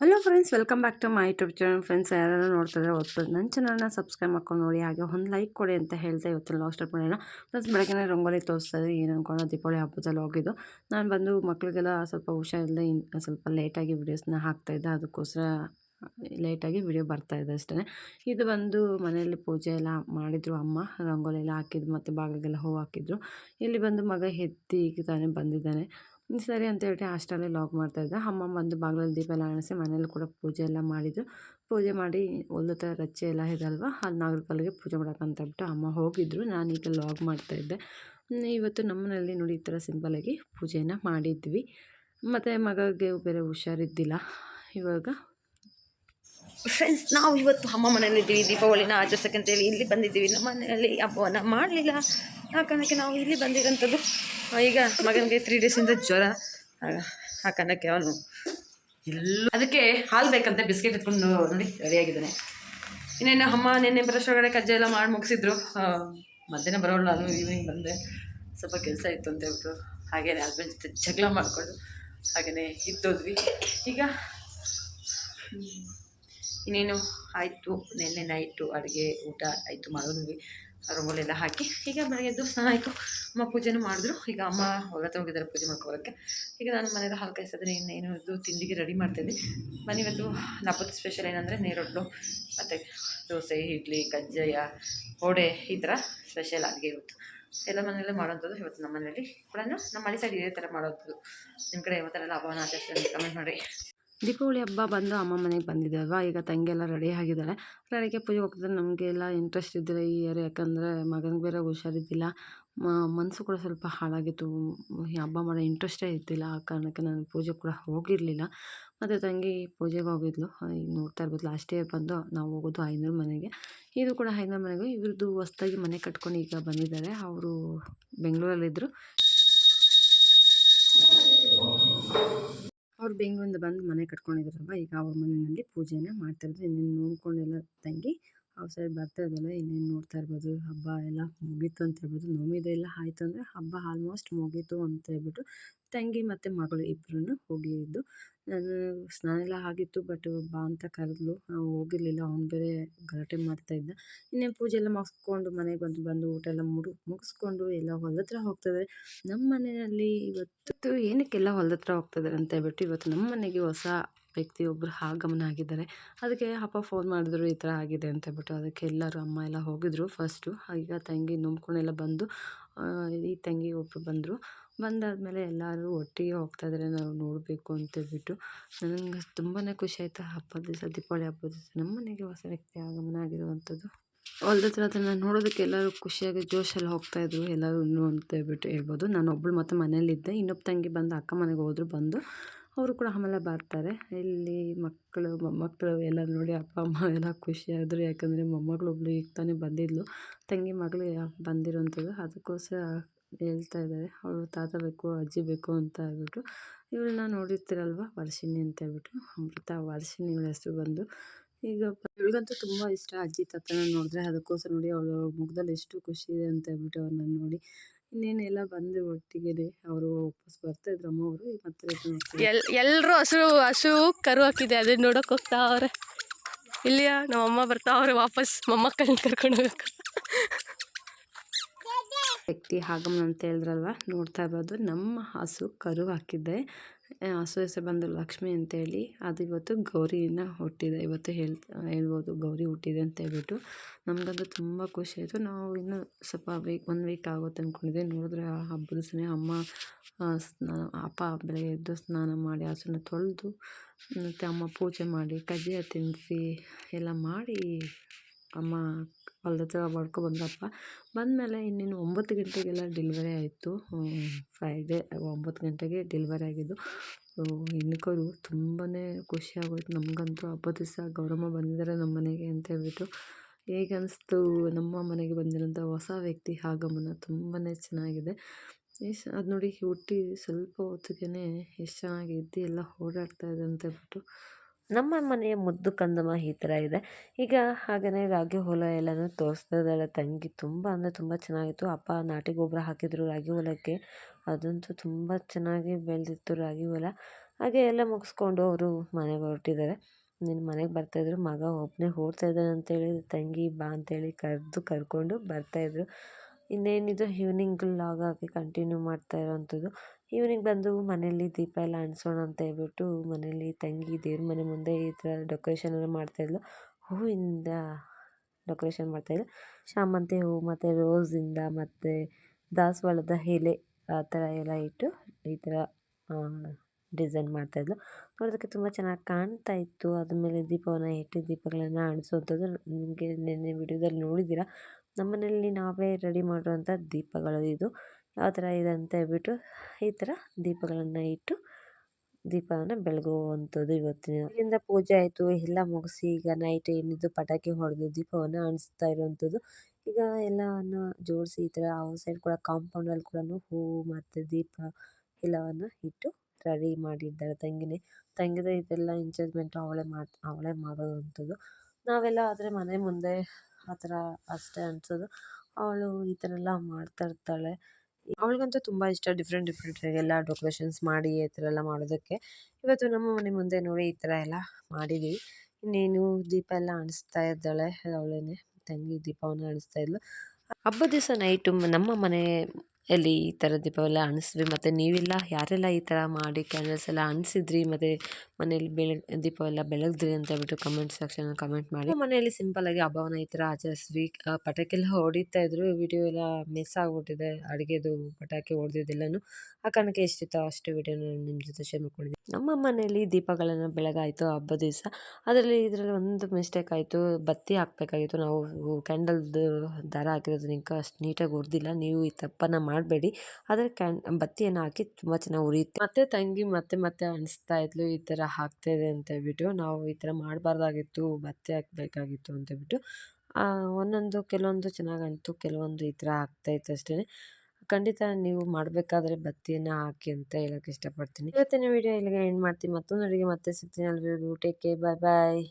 Hello friends welcome back to my YouTube channel friends ಯಾರು ನೋಡ್ತಿದ್ರೆ ಓದ್ಬೋದು ನನ್ನ ಚಾನಲ್ನ ಸಬ್ಸ್ಕ್ರೈಬ್ ಮಾಡ್ಕೊಂಡು ನೋಡಿ, ಹಾಗೆ ಒಂದು ಲೈಕ್ ಕೊಡಿ ಅಂತ ಹೇಳ್ತಾ ಇವತ್ತು ಲಾಸ್ಟ್ ಸ್ಟಾರ್ಟ್ ಮಾಡೋಣ. ಫ್ರೆಂಡ್ಸ್ ಬೆಳಗ್ಗೆ ರಂಗೋಲಿ ತೋರಿಸ್ತಾ ಏನು ಅನ್ಕೊಂಡು ದೀಪಾವಳಿ ಹಬ್ಬದಲ್ಲಿ ಹೋಗಿದ್ದು. ನಾನು ಬಂದು ಮಕ್ಕಳಿಗೆಲ್ಲ ಸ್ವಲ್ಪ ಹುಷಾರಿಲ್ಲದೆ ಇನ್ನು ಸ್ವಲ್ಪ ಲೇಟಾಗಿ ವೀಡಿಯೋಸ್ನ ಹಾಕ್ತಾಯಿದ್ದೆ ಅದಕ್ಕೋಸ್ಕರ ಲೇಟಾಗಿ ವಿಡಿಯೋ ಬರ್ತಾಯಿದೆ ಅಷ್ಟೇ ಇದು ಬಂದು ಮನೆಯಲ್ಲಿ ಪೂಜೆ ಎಲ್ಲ ಮಾಡಿದರು ಅಮ್ಮ, ರಂಗೋಲಿ ಎಲ್ಲ ಹಾಕಿದ್ರು ಮತ್ತು ಬಾಗಿಲಿಗೆಲ್ಲ ಹೂವು ಹಾಕಿದ್ರು. ಇಲ್ಲಿ ಬಂದು ಮಗ ಎತ್ತಿ ಈಗ ತಾನೇ ಬಂದಿದ್ದಾನೆ. ಸರಿ ಅಂತ ಹೇಳಿ ಅಷ್ಟರಲ್ಲೇ ಲಾಗ್ ಮಾಡ್ತಾಯಿದ್ದೆ ಅಮ್ಮ ಬಂದು ಬಾಗಿಲಲ್ಲಿ ದೀಪ ಎಲ್ಲ ಅಣಿಸಿ ಮನೇಲಿ ಕೂಡ ಪೂಜೆ ಎಲ್ಲ ಮಾಡಿದ್ರು ಪೂಜೆ ಮಾಡಿ ಒಲ್ಲುತ್ತ ರಚ್ಚೆ ಎಲ್ಲ ಇದಲ್ವ ಅಲ್ಲಿ ನಾಗರ ಪೂಜೆ ಮಾಡೋಕ್ಕಂತ ಬಿಟ್ಟು ಅಮ್ಮ ಹೋಗಿದ್ದರು ಈಗ ಲಾಗ್ ಮಾಡ್ತಾಯಿದ್ದೆ ಇವತ್ತು ನಮ್ಮನೇಲಿ ನೋಡಿ ಈ ಥರ ಸಿಂಪಲಾಗಿ ಪೂಜೆಯನ್ನು ಮಾಡಿದ್ವಿ. ಮತ್ತು ಮಗಗೆ ಬೇರೆ ಹುಷಾರಿದ್ದಿಲ್ಲ. ಇವಾಗ ಫ್ರೆಂಡ್ಸ್ ನಾವು ಇವತ್ತು ಅಮ್ಮ ಮನೇಲಿದ್ದೀವಿ ದೀಪಾವಳಿನ ಆಚರಿಸೋಕ್ಕಂತೇಳಿ ಇಲ್ಲಿ ಬಂದಿದ್ದೀವಿ. ನಮ್ಮ ಮನೆಯಲ್ಲಿ ಹಬ್ಬವನ್ನು ಮಾಡಲಿಲ್ಲ. ಆ ಕಾರಣಕ್ಕೆ ನಾವು ಇಲ್ಲಿ ಬಂದಿರೋಂಥದ್ದು. ಈಗ ಮಗನಿಗೆ ತ್ರೀ ಡೇಸಿಂದ ಜ್ವರ. ಆ ಕಾರಣಕ್ಕೆ ಅವನು ಎಲ್ಲ ಅದಕ್ಕೆ ಹಾಲು ಬೇಕಂತೆ ಬಿಸ್ಕೆಟ್ ಎತ್ಕೊಂಡು ನೋಡಿ ರೆಡಿಯಾಗಿದ್ದಾನೆ ಇನ್ನೇನು ಅಮ್ಮ, ನಿನ್ನೆ ಬರೋಷ್ಟೊಳಗಡೆ ಕಜ್ಜೆ ಎಲ್ಲ ಮಾಡಿ ಮುಗಿಸಿದ್ರು. ಮಧ್ಯಾಹ್ನ ಬರೋಲ್ಲ, ಅದು ಈವ್ನಿಂಗ್ ಬಂದೆ. ಸ್ವಲ್ಪ ಕೆಲಸ ಇತ್ತು ಅಂತ ಹೇಳ್ಬಿಟ್ಟು ಹಾಗೇನೆ ಹಸ್ಬೆಂಡ್ ಜೊತೆ ಜಗಳ ಮಾಡಿಕೊಂಡು ಹಾಗೆಯೇ ಇದ್ದೋದ್ವಿ. ಈಗ ಇನ್ನೇನು? ಆಯಿತು, ನಿನ್ನೆ ನೈಟು ಅಡುಗೆ ಊಟ ಆಯಿತು ಮಾಡಿದ್ವಿ ರಂಗೋಲೆಲ್ಲ ಹಾಕಿ, ಈಗ ಮನೆಗೆ ಎದ್ದು ಸ್ನಾನ ಆಯಿತು ಅಮ್ಮ ಪೂಜೆನೂ ಮಾಡಿದ್ರು. ಈಗ ಅಮ್ಮ ಹೊಲ ಹೋಗಿದ್ದಾರೆ ಪೂಜೆ ಮಾಡ್ಕೊಳ್ಳೋಕ್ಕೆ ಈಗ ನಾನು ಮನೇಲಿ ಹಾಲು ಕಾಯಿಸಿದ್ರೆ, ಇನ್ನೇನು ಇದು ತಿಂಡಿಗೆ ರೆಡಿ ಮಾಡ್ತಿದ್ದೆ ಮನೆ ಇವತ್ತು ಸ್ಪೆಷಲ್ ಏನಂದರೆ ನೀರೊಟ್ಲು ಮತ್ತು ದೋಸೆ, ಇಡ್ಲಿ, ಕಜ್ಜಾಯ, ವಡೆ ಈ ಥರ ಸ್ಪೆಷಲ್ ಅಡುಗೆ ಇವತ್ತು. ಎಲ್ಲ ಮನೆಯಲ್ಲೇ ಮಾಡೋಂಥದ್ದು ಇವತ್ತು ನಮ್ಮ ಮನೆಯಲ್ಲಿ ಕೂಡ ನಮ್ಮ ಮನೆ ಸೈಡ್ ಇದೇ ಥರ ಮಾಡೋದು ನಿಮ್ಮ ಕಡೆ ಯಾವ ಥರ ಎಲ್ಲ ಹಬ್ಬವನ್ನು ಆಚರಿಸ್ತಾರೆ ಕಮೆಂಟ್ ಮಾಡಿ ದೀಪಾವಳಿ ಹಬ್ಬ ಬಂದು ಅಮ್ಮ ಮನೆಗೆ ಬಂದಿದೆ ಅಲ್ವಾ ಈಗ ತಂಗಿ ಎಲ್ಲ ರೆಡಿ ಆಗಿದ್ದಾಳೆ ರೆಡಿಗೆ ಪೂಜೆಗೆ ಹೋಗ್ತಿದ್ರೆ ನಮಗೆಲ್ಲ ಇಂಟ್ರೆಸ್ಟ್ ಇದ್ದಿಲ್ಲ ಈ ಇಯರ್ ಯಾಕಂದರೆ ಮಗನಿಗೆ ಬೇರೆ ಹುಷಾರಿದ್ದಿಲ್ಲ. ಮನಸ್ಸು ಕೂಡ ಸ್ವಲ್ಪ ಹಾಳಾಗಿತ್ತು. ಹಬ್ಬ ಮಾಡೋ ಇಂಟ್ರೆಸ್ಟೇ ಇದ್ದಿಲ್ಲ ಆ ಕಾರಣಕ್ಕೆ ನಾನು ಪೂಜೆ ಕೂಡ ಹೋಗಿರಲಿಲ್ಲ. ಮತ್ತು ತಂಗಿ ಪೂಜೆಗೆ ಹೋಗಿದ್ಲು. ನೋಡ್ತಾ ಇರ್ಬೋದು ಲಾಸ್ಟ್ ಇಯರ್ ಬಂದು ನಾವು ಹೋಗೋದು ಐನೂರು ಮನೆಗೆ. ಇದು ಕೂಡ ಐನೂರು ಮನೆಗೆ ಇವ್ರದ್ದು ಹೊಸ್ದಾಗಿ ಮನೆ ಕಟ್ಕೊಂಡು ಈಗ ಬಂದಿದ್ದಾರೆ. ಅವರು ಬೆಂಗಳೂರಲ್ಲಿದ್ದರು. ಅವ್ರು ಬೆಂಗಳೂರಿಂದ ಬಂದು ಮನೆ ಕಟ್ಕೊಂಡಿದ್ದಾರಲ್ವ ಈಗ ಅವ್ರ ಮನೆಯಲ್ಲಿ ಪೂಜೆನ ಮಾಡ್ತಾಯಿದ್ರು ಇನ್ನೇನು ನೋಡ್ಕೊಂಡೆಲ್ಲ ತಂಗಿ. ಅವ್ರ ಸೈಡ್ ಬರ್ತಾ ಇನ್ನೇನು ನೋಡ್ತಾ ಇರ್ಬೋದು, ಹಬ್ಬ ಎಲ್ಲ ಮುಗೀತು ಅಂತ ಹೇಳ್ಬೋದು ನವಮಿದು ಎಲ್ಲ ಆಯ್ತು ಅಂದರೆ ಹಬ್ಬ ಆಲ್ಮೋಸ್ಟ್ ಮುಗೀತು ಅಂತ ಹೇಳ್ಬಿಟ್ಟು ತಂಗಿ ಮತ್ತು ಮಗಳು ಇಬ್ಬರೂ ಹೋಗಿದ್ದು. ನಾನು ಸ್ನಾನ ಎಲ್ಲ ಆಗಿತ್ತು ಬಟ್ ಬಾ ಅಂತ ಕರೆದ್ಲು ಹೋಗಿರಲಿಲ್ಲ, ಅವ್ನು ಬೇರೆ ಗಲಾಟೆ ಮಾಡ್ತಾಯಿದ್ದ ಇನ್ನೇನು ಪೂಜೆ ಎಲ್ಲ ಮುಗಿಸ್ಕೊಂಡು ಮನೆಗೆ ಬಂದು ಬಂದು ಊಟ ಎಲ್ಲ ಮುಡು, ಮುಗಿಸ್ಕೊಂಡು ಎಲ್ಲ ಹೊಲದತ್ರ ಹತ್ರ ಹೋಗ್ತಾಯಿದ್ದಾರೆ ನಮ್ಮ ಮನೆಯಲ್ಲಿ ಇವತ್ತು ಏನಕ್ಕೆಲ್ಲ ಹೊಲದತ್ರ ಹತ್ರ ಹೋಗ್ತಾಯಿದ್ದಾರೆ ಅಂತ ಹೇಳ್ಬಿಟ್ಟು ಇವತ್ತು ನಮ್ಮ ಮನೆಗೆ ಹೊಸ ವ್ಯಕ್ತಿ ಒಬ್ಬರು ಆಗಮನ ಆಗಿದ್ದಾರೆ ಅದಕ್ಕೆ ಅಪ್ಪ ಫೋನ್ ಮಾಡಿದ್ರು, ಈ ಥರ ಆಗಿದೆ ಅಂತ ಹೇಳ್ಬಿಟ್ಟು ಅದಕ್ಕೆ ಎಲ್ಲರೂ ಅಮ್ಮ ಎಲ್ಲ ಹೋಗಿದ್ರು ಫಸ್ಟು ಈಗ ತಂಗಿ ನುಂಬ್ಕೊಂಡೆಲ್ಲ ಬಂದು ಈ ತಂಗಿ ಒಬ್ಬರು ಬಂದರು. ಬಂದಾದಮೇಲೆ ಎಲ್ಲರೂ ಒಟ್ಟಿಗೆ ಹೋಗ್ತಾಯಿದ್ದಾರೆ ನಾವು ನೋಡಬೇಕು ಅಂತೇಳ್ಬಿಟ್ಟು ನನಗೆ ತುಂಬಾ ಖುಷಿ ಆಯಿತು. ಹಬ್ಬದ ದಿವಸ, ದೀಪಾವಳಿ ಹಬ್ಬದ ದಿವಸ, ನಮ್ಮ ಮನೆಗೆ ಹೊಸ ವ್ಯಕ್ತಿ ಆಗಮನ ಆಗಿರುವಂಥದ್ದು. ಹೊಲ್ದ ಹತ್ರ ಅದನ್ನು ನೋಡೋದಕ್ಕೆ ಎಲ್ಲರೂ ಖುಷಿಯಾಗಿ ಜೋಶಲ್ಲಿ ಹೋಗ್ತಾಯಿದ್ರು ಎಲ್ಲರೂ ಅಂತ ಹೇಳ್ಬಿಟ್ಟು ಹೇಳ್ಬೋದು. ನಾನು ಒಬ್ಬಳು ಮತ್ತು ಮನೇಲಿದ್ದೆ ಇನ್ನೊಬ್ಬ ತಂಗಿ ಬಂದು ಅಕ್ಕ ಮನೆಗೆ ಹೋದ್ರು, ಬಂದು ಅವರು ಕೂಡ ಆಮೇಲೆ ಬರ್ತಾರೆ. ಇಲ್ಲಿ ಮಕ್ಕಳು, ಮೊಮ್ಮಕ್ಕಳು ಎಲ್ಲ ನೋಡಿ ಅಪ್ಪ, ಅಮ್ಮ ಎಲ್ಲ ಖುಷಿಯಾದರು. ಯಾಕಂದರೆ ಮೊಮ್ಮಗಳು ಒಬ್ಬಳು ಈಗ ತಾನೇ ಬಂದಿದ್ಲು. ತಂಗಿ ಮಗಳು ಬಂದಿರೋಂಥದ್ದು ಅದಕ್ಕೋಸ್ಕರ ಹೇಳ್ತಾ ಇದ್ದಾರೆ. ಅವಳು ತಾತ ಬೇಕು, ಅಜ್ಜಿ ಬೇಕು ಅಂತ ಹೇಳ್ಬಿಟ್ಟು. ಇವಳನ್ನ ನೋಡಿರ್ತೀರಲ್ವ? ವರ್ಷಿಣಿ ಅಂತ ಹೇಳ್ಬಿಟ್ಟು. ಅಮೃತ, ವರ್ಷಿಣಿ ಇವಳ ಹೆಸರು ಬಂದು. ಈಗ ಇವಳಿಗಂತೂ ತುಂಬ ಇಷ್ಟ ಅಜ್ಜಿ, ತಾತನ ನೋಡಿದ್ರೆ. ಅದಕ್ಕೋಸ್ಕರ ನೋಡಿ ಅವಳು ಮುಖದಲ್ಲಿ ಎಷ್ಟು ಖುಷಿ ಇದೆ ಅಂತ ಹೇಳ್ಬಿಟ್ಟು ಅವ್ರನ್ನ ನೋಡಿ. ಇನ್ನೇನು ಎಲ್ಲ ಬಂದು ಒಟ್ಟಿಗೆ ಅವರು ವಾಪಸ್ ಬರ್ತಾ ಇದ್ರು ಅಮ್ಮವರು ಮತ್ತೆ ಎಲ್ ಎಲ್ಲರೂ ಹಸು ಹಸು ಕರು ಹಾಕಿದೆ ಅದನ್ನ ನೋಡಕ್ ಹೋಗ್ತಾ ಅವ್ರೆ. ಇಲ್ಲಿಯ? ನಮ್ಮ ಅಮ್ಮ ಬರ್ತಾವ್ರೆ ವಾಪಸ್. ಮೊಮ್ಮಕ್ಕಳನ್ನ ಕರ್ಕೊಂಡು ಹೋಗಕ್ಕೆ. ವ್ಯಕ್ತಿ ಆಗಮನ ಅಂತ ಹೇಳಿದ್ರಲ್ವ? ನೋಡ್ತಾ ಇರ್ಬೋದು ನಮ್ಮ ಹಸು ಕರು ಹಾಕಿದ್ದೆ. ಹಸು ಹೆಸರು ಬಂದು ಲಕ್ಷ್ಮಿ ಅಂತೇಳಿ, ಅದು ಇವತ್ತು ಗೌರಿನ ಹುಟ್ಟಿದೆ. ಇವತ್ತು ಹೇಳ್, ಹೇಳ್ಬೋದು, ಗೌರಿ ಹುಟ್ಟಿದೆ ಅಂತ ಹೇಳ್ಬಿಟ್ಟು. ನಮಗಂತೂ ತುಂಬ ಖುಷಿ ಆಯಿತು. ನಾವು ಇನ್ನೂ ಸ್ವಲ್ಪ ವೀಕ್, ಒಂದು ವೀಕ್ ಆಗುತ್ತೆ ಅಂದ್ಕೊಂಡಿದ್ದೆ ನೋಡಿದ್ರೆ ಆ ಹಬ್ಬದ ದಿವಸನೇ ಅಮ್ಮ ಸ್ನಾನ ಅಪ್ಪ ಬೆಳಗ್ಗೆ ಎದ್ದು ಸ್ನಾನ ಮಾಡಿ, ಹಸುನ ತೊಳೆದು, ಮತ್ತು ಅಮ್ಮ ಪೂಜೆ ಮಾಡಿ, ಕಜ್ಜಾಯ ತಿನ್ನಿಸಿ ಎಲ್ಲ ಮಾಡಿ ಅಮ್ಮ ಹೊಲ್ದ ಹತ್ರ ಬಂದಪ್ಪ. ಬಂದಮೇಲೆ ಇನ್ನೇನು ಒಂಬತ್ತು ಗಂಟೆಗೆಲ್ಲ ಡೆಲಿವರಿ ಆಯಿತು. ಫ್ರೈಡೇ ಒಂಬತ್ತು ಗಂಟೆಗೆ ಡೆಲಿವರಿ ಆಗಿದ್ದು. ಹೆಣ್ಕರು ತುಂಬಾ ಖುಷಿ ಆಗೋಯ್ತು ನಮಗಂತೂ ಹಬ್ಬದ ದಿವಸ ಗೌರಮ್ಮ ಬಂದಿದ್ದಾರೆ ನಮ್ಮ ಮನೆಗೆ ಅಂತ ಹೇಳ್ಬಿಟ್ಟು. ಹೇಗೆ ಅನಿಸ್ತು ನಮ್ಮ ಮನೆಗೆ ಬಂದಿರೋಂಥ ಹೊಸ ವ್ಯಕ್ತಿ ಆಗಮನ ತುಂಬಾ ಚೆನ್ನಾಗಿದೆ. ಎಷ್ಟು, ಅದು ನೋಡಿ ಹುಟ್ಟಿ ಸ್ವಲ್ಪ ಹೊತ್ತಿಗೆ ಎಷ್ಟು ಚೆನ್ನಾಗಿ ಎಲ್ಲ ಓಡಾಡ್ತಾ ಇದೆ ಅಂತ ಹೇಳ್ಬಿಟ್ಟು. ನಮ್ಮ ಮನೆಯ ಮುದ್ದು ಕಂದಮ್ಮ ಈ ಥರ ಇದೆ. ಈಗ ಹಾಗೆಯೇ ರಾಗಿ ಹೊಲ ಎಲ್ಲನೂ ತೋರಿಸ್ತಾ ಇದ್ದಾಳೆ ತಂಗಿ. ತುಂಬ ಅಂದರೆ ತುಂಬ ಚೆನ್ನಾಗಿತ್ತು. ಅಪ್ಪ ನಾಟಿ ಗೊಬ್ಬರ ಹಾಕಿದರು ರಾಗಿ ಹೊಲಕ್ಕೆ ಅದಂತೂ ತುಂಬ ಚೆನ್ನಾಗಿ ಬೆಳೆದಿತ್ತು ರಾಗಿ ಹೊಲ ಹಾಗೆ ಎಲ್ಲ ಮುಗಿಸ್ಕೊಂಡು ಅವರು ಮನೆಗೆ ಹೊರಟಿದ್ದಾರೆ. ನಿನ್ನ ಮನೆಗೆ ಬರ್ತಾಯಿದ್ರು ಮಗ ಒಬ್ಬನೇ ಓಡ್ತಾ ಇದ್ದಾನೆ ಅಂತೇಳಿ ತಂಗಿ ಬಾ ಅಂತೇಳಿ ಕರೆದು ಕರ್ಕೊಂಡು ಬರ್ತಾಯಿದ್ರು ಇನ್ನೇನಿದು ಈವ್ನಿಂಗ್ ಆಗಿ ಕಂಟಿನ್ಯೂ ಮಾಡ್ತಾ ಇರೋವಂಥದ್ದು. ಈವ್ನಿಂಗ್ ಬಂದು ಮನೇಲಿ ದೀಪ ಎಲ್ಲ ಅಂಟಿಸೋಣ ಅಂತ ಹೇಳ್ಬಿಟ್ಟು ಮನೇಲಿ ತಂಗಿ ದೇವ್ರ ಮನೆ ಮುಂದೆ ಈ ಥರ ಡೆಕೋರೇಷನ್ ಎಲ್ಲ ಮಾಡ್ತಾಯಿದ್ಲು ಹೂವಿಂದ ಡೆಕೋರೇಷನ್ ಮಾಡ್ತಾಯಿದ್ಲು ಶಾಮಂತಿ ಹೂವು ಮತ್ತು ರೋಸಿಂದ ಮತ್ತು ದಾಸವಾಳದ ಎಲೆ ಆ ಥರ ಎಲ್ಲ ಇಟ್ಟು ಈ ಥರ ಡಿಸೈನ್ ಮಾಡ್ತಾಯಿದ್ಲು ನೋಡೋದಕ್ಕೆ ತುಂಬ ಚೆನ್ನಾಗಿ ಕಾಣ್ತಾ ಇತ್ತು. ಅದ್ರ ಮೇಲೆ ದೀಪವನ್ನು ಇಟ್ಟು ದೀಪಗಳನ್ನು ಅಣಿಸುವಂಥದ್ದು ನಿಮಗೆ ನಿನ್ನೆ ವಿಡಿಯೋದಲ್ಲಿ ನೋಡಿದ್ದೀರಾ? ನಮ್ಮ ಮನೆಯಲ್ಲಿ ನಾವೇ ರೆಡಿ ಮಾಡುವಂಥ ದೀಪಗಳು ಇದು. ಯಾವ ಥರ ಇದೆ ಅಂತ ಹೇಳ್ಬಿಟ್ಟು ಈ ಥರ ದೀಪಗಳನ್ನು ಇಟ್ಟು ದೀಪವನ್ನು ಬೆಳಗುವಂಥದ್ದು ಇವತ್ತಿನ ಇಲ್ಲಿಂದ ಪೂಜೆ ಆಯಿತು, ಎಲ್ಲ ಮುಗಿಸಿ ಈಗ ನೈಟ್ ಏನಿದ್ದು ಪಟಾಕಿ ಹೊಡೆದು ದೀಪವನ್ನು ಅಂಟಿಸ್ತಾ ಇರುವಂಥದ್ದು. ಈಗ ಎಲ್ಲವನ್ನು ಜೋಡಿಸಿ ಈ ಥರ ಅವ್ರ ಸೈಡ್ ಕೂಡ ಕಾಂಪೌಂಡಲ್ಲಿ ಕೂಡ ಹೂವು ಮತ್ತು ದೀಪ ಎಲ್ಲವನ್ನು ಇಟ್ಟು ರೆಡಿ ಮಾಡಿದ್ದಾರೆ ತಂಗಿನೇ. ತಂಗಿದ ಇದೆಲ್ಲ ಎಂಜಾಯ್ಮೆಂಟು ಅವಳೇ ಮಾಡಿ, ಅವಳೇ ಮಾಡೋವಂಥದ್ದು. ನಾವೆಲ್ಲ ಆದರೆ ಮನೆ ಮುಂದೆ ಆ ಥರ ಅಷ್ಟೇ ಅನಿಸೋದು. ಅವಳು ಈ ಥರ ಎಲ್ಲ ಮಾಡ್ತಾ ಇರ್ತಾಳೆ. ಅವಳಿಗಂತೂ ತುಂಬ ಇಷ್ಟ ಡಿಫ್ರೆಂಟ್ ಡಿಫ್ರೆಂಟ್ ಎಲ್ಲ ಡೆಕೋರೇಷನ್ಸ್ ಮಾಡಿ ಈ ಥರ ಎಲ್ಲ ಮಾಡೋದಕ್ಕೆ. ಇವತ್ತು ನಮ್ಮ ಮನೆ ಮುಂದೆ ನೋಡಿ ಈ ಥರ ಎಲ್ಲ ಮಾಡಿದ್ದೀವಿ ಇನ್ನೇನು ದೀಪ ಎಲ್ಲ ಅಣಿಸ್ತಾ ಇದ್ದಾಳೆ, ಅವಳೇನೆ ತಂಗಿ ದೀಪವನ್ನು ಅಣಿಸ್ತಾ ಇದ್ಲು. ಹಬ್ಬದ ದಿವಸ ನೈಟು ನಮ್ಮ ಮನೆಯಲ್ಲಿ ಈ ಥರ ದೀಪವೆಲ್ಲ ಅಂಟಿಸಿದ್ವಿ ಮತ್ತು ನೀವೆಲ್ಲ ಯಾರೆಲ್ಲ ಈ ಥರ ಮಾಡಿ ಕ್ಯಾಂಡಲ್ಸ್ ಎಲ್ಲ ಅಂಟಿಸಿದ್ರಿ ಮತ್ತು ಮನೇಲಿ ಬೆಳಗ್ ದೀಪವೆಲ್ಲ ಬೆಳಗಿದ್ರಿ ಅಂತ ಹೇಳ್ಬಿಟ್ಟು ಕಮೆಂಟ್ ಸೆಕ್ಷನಲ್ಲಿ ಕಮೆಂಟ್ ಮಾಡಿ. ಮನೆಯಲ್ಲಿ ಸಿಂಪಲ್ಲಾಗಿ ಹಬ್ಬವನ್ನು ಈ ಥರ ಆಚರಿಸಿದ್ವಿ. ಪಟಾಕಿ ಎಲ್ಲ ಹೊಡಿತಾ ಇದ್ರು ವಿಡಿಯೋ ಎಲ್ಲ ಮಿಸ್ ಆಗಿಬಿಟ್ಟಿದೆ. ಅಡುಗೆದು, ಪಟಾಕಿ ಹೊಡೆದಿದ್ದೆಲ್ಲನೂ. ಆ ಕಾರಣಕ್ಕೆ ಎಷ್ಟಿತ್ತು ಅಷ್ಟು ವಿಡಿಯೋನ ನಿಮ್ಮ ಜೊತೆ ಶೇರ್ ಮಾಡ್ಕೊಂಡಿದ್ದೆ ನಮ್ಮ ಮನೆಯಲ್ಲಿ ದೀಪಗಳನ್ನು ಬೆಳಗಾಯಿತು ಹಬ್ಬದ ದಿವಸ. ಅದರಲ್ಲಿ ಇದರಲ್ಲಿ ಒಂದು ಮಿಸ್ಟೇಕ್ ಆಯಿತು. ಬತ್ತಿ ಹಾಕಬೇಕಾಗಿತ್ತು. ನಾವು ಕ್ಯಾಂಡಲ್ದು ದಾರ ಹಾಕಿರೋದು ನಿಂಕ ಅಷ್ಟು ನೀಟಾಗಿ ಹೊಡೆದಿಲ್ಲ. ನೀವು ಈ ತಪ್ಪನ್ನು ಮಾಡಬೇಡಿ. ಆದರೆ ಕ್ಯಾನ್ ಬತ್ತಿಯನ್ನು ಹಾಕಿ ತುಂಬ ಚೆನ್ನಾಗಿ ಉರಿಯುತ್ತೆ. ಮತ್ತೆ ತಂಗಿ ಮತ್ತೆ ಮತ್ತೆ ಅನಿಸ್ತಾ ಇದ್ಲು, ಈ ಥರ ಹಾಕ್ತಾಯಿದೆ ಅಂತ ಹೇಳ್ಬಿಟ್ಟು, ನಾವು ಈ ಥರ ಮಾಡಬಾರ್ದಾಗಿತ್ತು, ಬತ್ತಿ ಹಾಕಬೇಕಾಗಿತ್ತು ಅಂತ ಹೇಳ್ಬಿಟ್ಟು ಒಂದೊಂದು, ಕೆಲವೊಂದು ಚೆನ್ನಾಗಿ ಅಂತು ಕೆಲವೊಂದು ಈ ಥರ ಆಗ್ತಾಯಿತ್ತು ಅಷ್ಟೇ. ಖಂಡಿತ ನೀವು ಮಾಡಬೇಕಾದ್ರೆ ಬತ್ತಿಯನ್ನು ಹಾಕಿ ಅಂತ ಹೇಳೋಕ್ಕೆ ಇಷ್ಟಪಡ್ತೀನಿ. ಇವತ್ತಿನ ವಿಡಿಯೋ ಇಲ್ಲಿಗೆ ಎಂಡ್ ಮಾಡ್ತೀನಿ. ಮತ್ತೊಂದು ಅಡುಗೆ ಮತ್ತೆ ಸಿಗ್ತೀನಿ. ಅಲ್ಲಿವರೆಗೂ ಟೇಕ್ ಕೇರ್ ಬಾಯ್ ಬಾಯ್